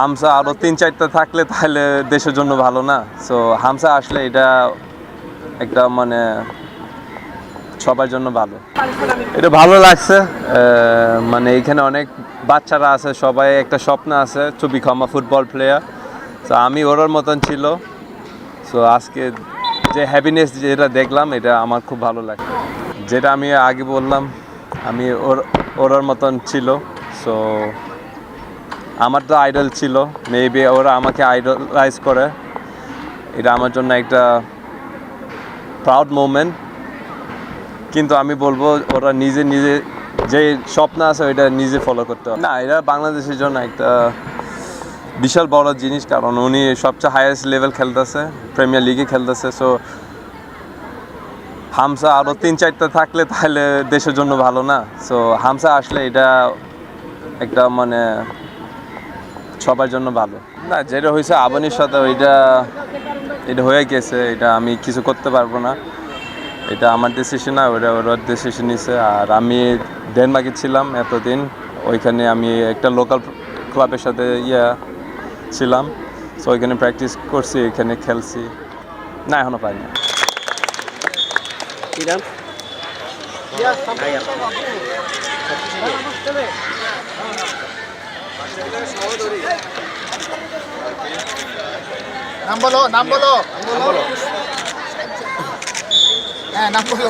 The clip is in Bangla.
হামসা আরও তিন চারটা থাকলে তাহলে দেশের জন্য ভালো না। সো হামসা আসলে এটা একটা মানে সবার জন্য ভালো। এটা ভালো লাগছে মানে এখানে অনেক বাচ্চারা আছে, সবাই একটা স্বপ্ন আছে বিকাম আ ফুটবল প্লেয়ার তো আমি ওরার মতন ছিল। সো আজকে যে হ্যাপিনেস যেটা দেখলাম, এটা আমার খুব ভালো লাগে। যেটা আমি আগে বললাম, আমি ওর ওরার মতন ছিল। সো আমার তো আইডল ছিল মেবি ওরা আমাকে আইডলাইজ করে। এটা আমার জন্য একটা প্রাউড মোমেন্ট কিন্তু আমি বলব, ওরা নিজে নিজে যে স্বপ্ন আছে, ওইটা নিজে ফলো করতে হবে। না এটা বাংলাদেশের জন্য একটা বিশাল বড় জিনিস, কারণ উনি সবচেয়ে হাইয়েস্ট লেভেল খেলতেছে প্রিমিয়ার লিগে খেলতেছে সো হামসা আরও তিন চারটা থাকলে তাহলে দেশের জন্য ভালো না। সো হামসা আসলে এটা একটা মানে সবার জন্য ভালো। না যেটা হয়েছে আবানির সাথে ওইটা এটা হয়ে গেছে এটা আমি কিছু করতে পারব না। এটা আমার ডিসিশন না ওটা ওরা ডিসিশন নিছে। আর আমি ডেনমার্কে ছিলাম এতদিন ওইখানে আমি একটা লোকাল ক্লাবের সাথে ইয়া ছিলাম। সো ওইখানে প্র্যাকটিস করছি এখানে খেলছি। না এখনও পাইনি কি নাম বলো নাম বলো। হ্যাঁ নাম বলো।